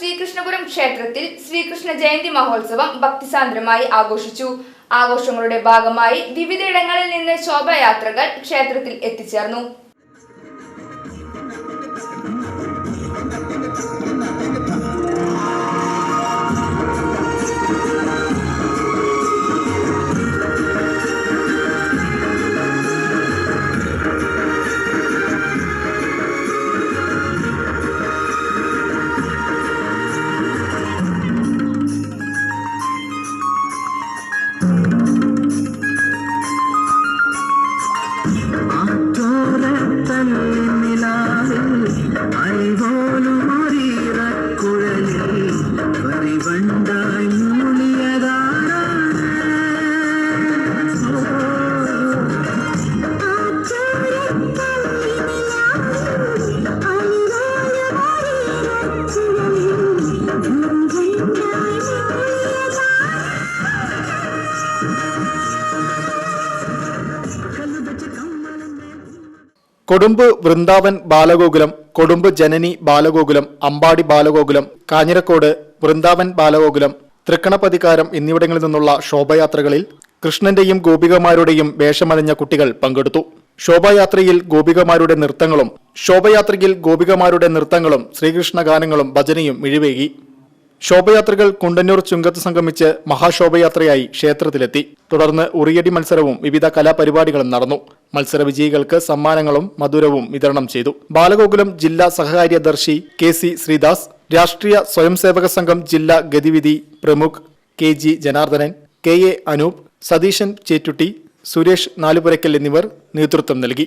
ശ്രീകൃഷ്ണപുരം ക്ഷേത്രത്തിൽ ശ്രീകൃഷ്ണ ജയന്തി മഹോത്സവം ഭക്തിസാന്ദ്രമായി ആഘോഷിച്ചു. ആഘോഷങ്ങളുടെ ഭാഗമായി വിവിധയിടങ്ങളിൽ നിന്ന് ശോഭായാത്രകൾ ക്ഷേത്രത്തിൽ എത്തിച്ചേർന്നു. 啊？കൊടുമ്പ് വൃന്ദാവൻ ബാലഗോകുലം കൊടുമ്പ് ജനനി ബാലഗോകുലം അമ്പാടി ബാലഗോകുലം കാഞ്ഞിരക്കോട് വൃന്ദാവൻ ബാലഗോകുലം തൃക്കണപ്പതികാരം എന്നിവിടങ്ങളിൽ നിന്നുള്ള ശോഭയാത്രകളിൽ കൃഷ്ണന്റെയും ഗോപികമാരുടെയും വേഷമണിഞ്ഞ കുട്ടികൾ പങ്കെടുത്തു. ശോഭായാത്രയിൽ ഗോപികമാരുടെ നൃത്തങ്ങളും ശോഭയാത്രയിൽ ഗോപികമാരുടെ നൃത്തങ്ങളും ശ്രീകൃഷ്ണ ഗാനങ്ങളും ഭജനയും മിഴിവേകി. ശോഭയാത്രകൾ കുണ്ടന്നൂർ ചുങ്കത്ത് സംഗമിച്ച് മഹാശോഭയാത്രയായി ക്ഷേത്രത്തിലെത്തി. തുടർന്ന് ഉറിയടി മത്സരവും വിവിധ കലാപരിപാടികളും നടന്നു. മത്സര വിജയികൾക്ക് സമ്മാനങ്ങളും മധുരവും വിതരണം ചെയ്തു. ബാലഗോകുലം ജില്ലാ സഹകാര്യദർശി കെ സി ശ്രീദാസ് രാഷ്ട്രീയ സ്വയംസേവക സംഘം ജില്ലാ ഗതിവിധി പ്രമുഖ് K G Janardhanan K A Anoop Satheesan Chettutty Suresh Nalupurakkal എന്നിവർ നേതൃത്വം നൽകി.